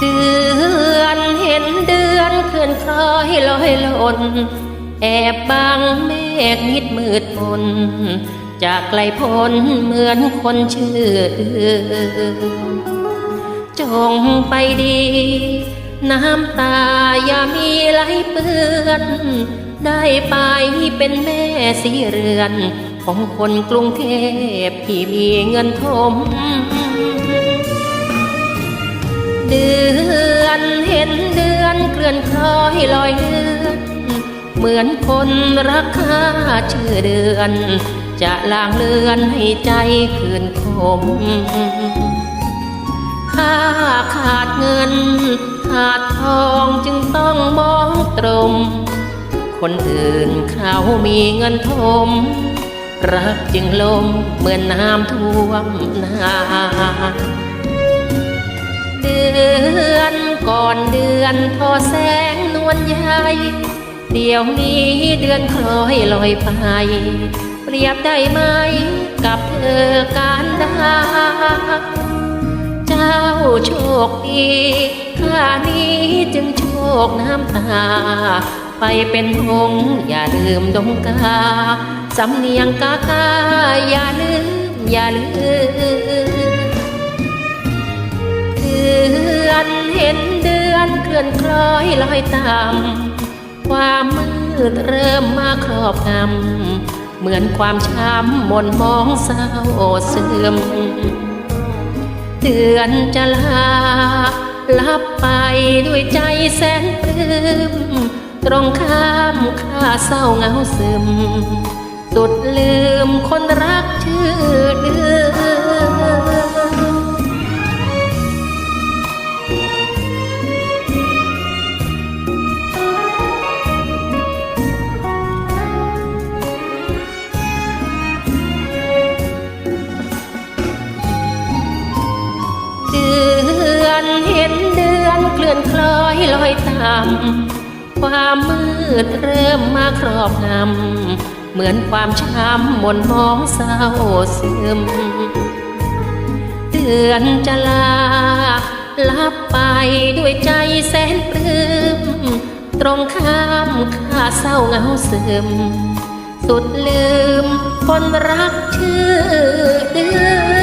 เดือนเห็นเดือนเคลื่อนคล้อยลอยหล่นแอบบังเมฆมิดมืดมนจากไกลพ้นเหมือนคนชื่ออื่นจงไปดี น้ำตาอย่ามีไหลเปื้อน ได้ไปเป็นแม่สีเรือน ของคนกรุงเทพที่มีเงินทม นเห็นเดือนเคลื่อนคล้อยลอยเลือนเหมือนคนรักค่าชื่อเดือน จะลางเลือนให้ใจคืนคมค่าขาดเงิน ขาดทองจึงต้องมองตรง คนอื่นเขามีเงินทม รักจึงลมเหมือนน้ำท่วมนา อนก่อนเดือนทอแสงนวลใหญ่เดี๋ยวนี้เดือนคล้อยลอยไป เปรียบได้ไหมกับเธอการดาเจ้าโชคดีข้านี้จึงโชคน้ำตา ไปเป็นหงส์อย่าลืมดงกา สำเนียงกากาอย่าลืม อย่าลืม เห็นเดือนเคลื่อนคล้อยลอยตามความมืดเริ่มมาครอบงำเหมือนความช้ำหมนมองเศร้าเสื่อมเดือนจะลาลับไปด้วยใจแสนปลื้มตรงข้ามข้าเศร้าเหงาซึม สุดลืมคนรักชื่อเดือน นคลื่อนคล้อยลอยตามความมืดเริ่มมาครอบงำเหมือนความช้ำมนมองเศร้าซึมเดือนจะลาลับไปด้วยใจแสนปลื้มตรงข้ามข้าเศร้าเหงาซึม สุดลืมคนรักชื่อเดือ